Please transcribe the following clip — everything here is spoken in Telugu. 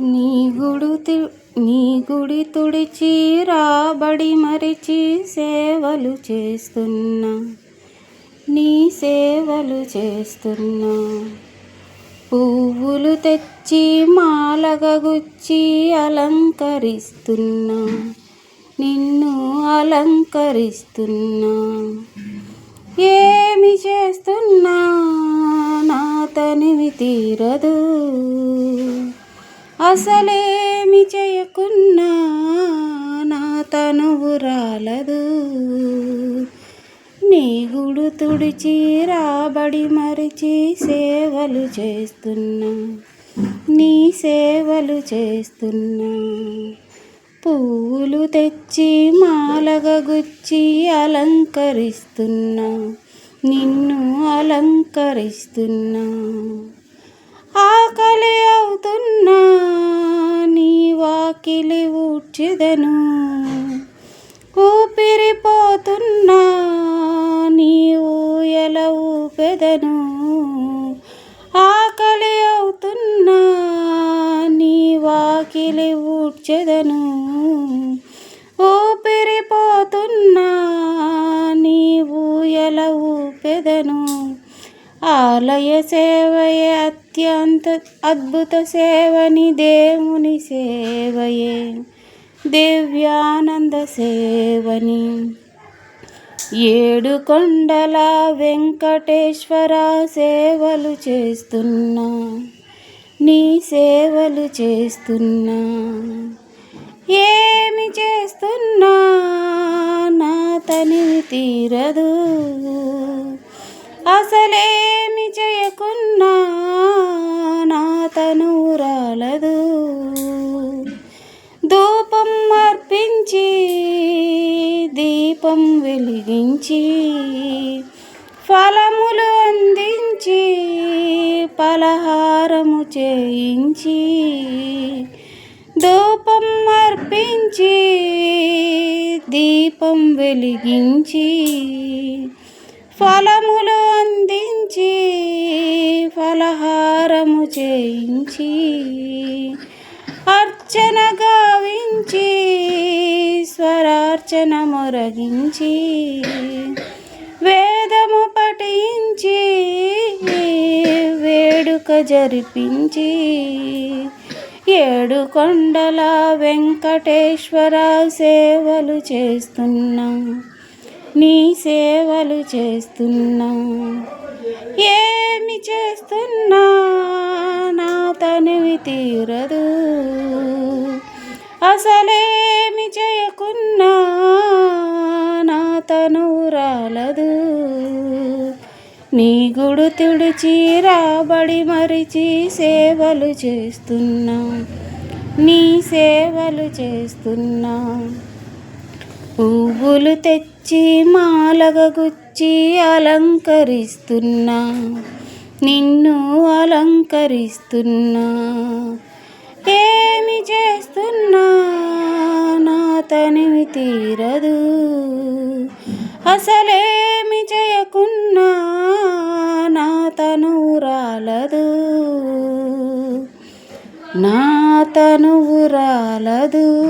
నీ గుడు నీ గుడి తుడిచి రాబడి మరిచి సేవలు చేస్తున్నా నీ సేవలు చేస్తున్నా. పువ్వులు తెచ్చి మాలగగుచ్చి అలంకరిస్తున్నా నిన్ను అలంకరిస్తున్నా. ఏమి చేస్తున్నా నా తనివి తీరదు. అసలేమి చేయకున్నా నా తనువు రాలదు. నీ గుడు తుడిచి రాబడి మరిచి సేవలు చేస్తున్నా నీ సేవలు చేస్తున్నా. పువ్వులు తెచ్చి మాలగా గుచ్చి అలంకరిస్తున్నా నిన్ను అలంకరిస్తున్నా. ఆకలి వాకిలి ఊడ్చిదను. ఊపిరిపోతున్నా నీ ఊయల ఊపెదను. ఆకలి అవుతున్నా నీ వాకిలి ఊడ్చెదను. ఆలయ సేవయే అత్యంత అద్భుత సేవని దేవుని సేవయే. దివ్యానంద సేవని. ఏడు కొండల వెంకటేశ్వర సేవలు చేస్తున్నా నీ సేవలు చేస్తున్నా. ఏమి చేస్తున్నా నా తనివి తీరదు. అస కలదు. ధూపం అర్పించి దీపం వెలిగించి ఫలములు అందించి పలహారము చేయించి ధూపం అర్పించి దీపం వెలిగించి ఫలము ఫలహారము చేయించి అర్చన గావించి స్వరార్చన మొరగించి వేదము పఠించి వేడుక జరిపించి ఏడు కొండల వెంకటేశ్వర సేవలు చేస్తున్నాం. నీ సేవలు చేస్తున్నా. ఏమి చేస్తున్నా? నా తనివి తీరదు. అసలేమి చేయకున్నా? నా తను రాలదు. నీ గుడు తుడిచి రాబడి మరిచి సేవలు చేస్తున్నా. నీ సేవలు చేస్తున్నా. పువ్వులు తెచ్చి మాలగ గుచ్చి అలంకరిస్తున్నా. నిన్ను అలంకరిస్తున్నా. ఏమి చేస్తున్నా? నా తనివి తీరదు. అసలేమి చేయకున్నా? నా తను రాలదు. నా తనువు రాలదు.